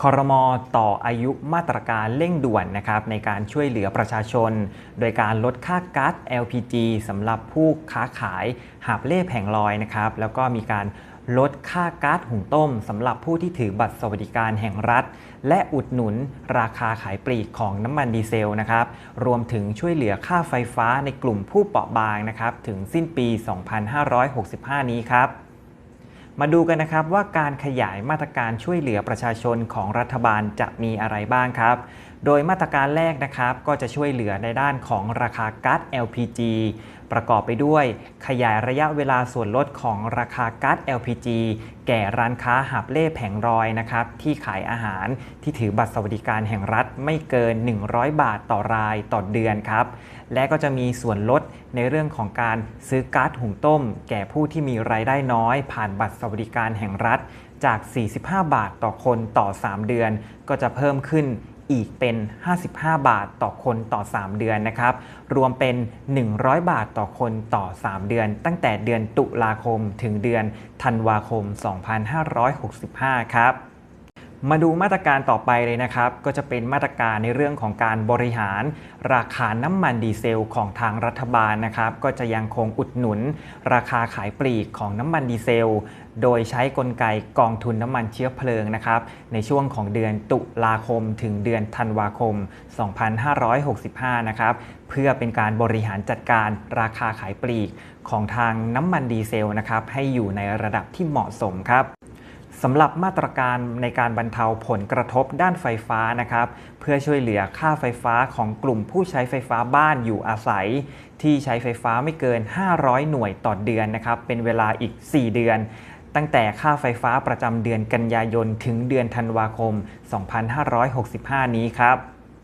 คอรมอต่ออายุมาตรการเร่งด่วนนะครับในการช่วยเหลือประชาชน โดยการลดค่าก๊าซ LPG สำหรับผู้ค้าขายหาบเล่แผงลอยนะครับ แล้วก็มีการลดค่าก๊าซหุงต้มสำหรับผู้ที่ถือบัตรสวัสดิการแห่งรัฐ และอุดหนุนราคาขายปลีกของน้ำมันดีเซลนะครับ รวมถึงช่วยเหลือค่าไฟฟ้าในกลุ่มผู้เปราะบางนะครับ ถึงสิ้นปี 2565 นี้ครับ มาดูกันนะครับว่าการขยายมาตรการช่วยเหลือประชาชนของรัฐบาลจะมีอะไรบ้างครับ โดยมาตรการแรกนะครับก็จะช่วยเหลือในด้านของราคาก๊าซ LPG ประกอบไปด้วย ขยายระยะเวลาส่วนลดของราคาก๊าซ LPG แก่ร้านค้าหาบเล่แผงรอยนะครับที่ขายอาหารที่ถือบัตรสวัสดิการแห่งรัฐไม่เกิน 100 บาทต่อรายต่อเดือนครับ และก็จะมีส่วนลดในเรื่องของการซื้อก๊าซหุงต้ม แก่ผู้ที่มีรายได้น้อย ผ่านบัตรสวัสดิการแห่งรัฐ จาก 45 บาทต่อคนต่อ 3 เดือน ก็จะเพิ่มขึ้น อีกเป็น 55 บาทต่อคนต่อ 3 เดือนนะครับ รวมเป็น 100 บาทต่อคนต่อ 3 เดือน ตั้งแต่เดือนตุลาคมถึงเดือนธันวาคม 2565 ครับ มาดูมาตรการต่อไปเลยนะครับ ก็จะเป็นมาตรการในเรื่องของการบริหารราคาน้ำมันดีเซลของทางรัฐบาลนะครับ ก็จะยังคงอุดหนุน ราคาขายปลีกของน้ำมันดีเซล โดยใช้กลไกกองทุนน้ำมันเชื้อเพลิงนะครับ ในช่วงของเดือนตุลาคมถึงเดือนธันวาคม 2565 นะครับเพื่อเป็นการบริหารจัดการราคาขายปลีกของทางน้ำมันดีเซลนะครับให้อยู่ในระดับที่เหมาะสมครับ สำหรับมาตรการในการบรรเทาผลกระทบด้านไฟฟ้านะครับ เพื่อช่วยเหลือค่าไฟฟ้าของกลุ่มผู้ใช้ไฟฟ้าบ้านอยู่อาศัย ที่ใช้ไฟฟ้าไม่เกิน 500 หน่วยต่อเดือนนะครับ เป็นเวลาอีก 4 เดือน ตั้งแต่ค่าไฟฟ้าประจำเดือนกันยายนถึงเดือนธันวาคม 2565 นี้ครับ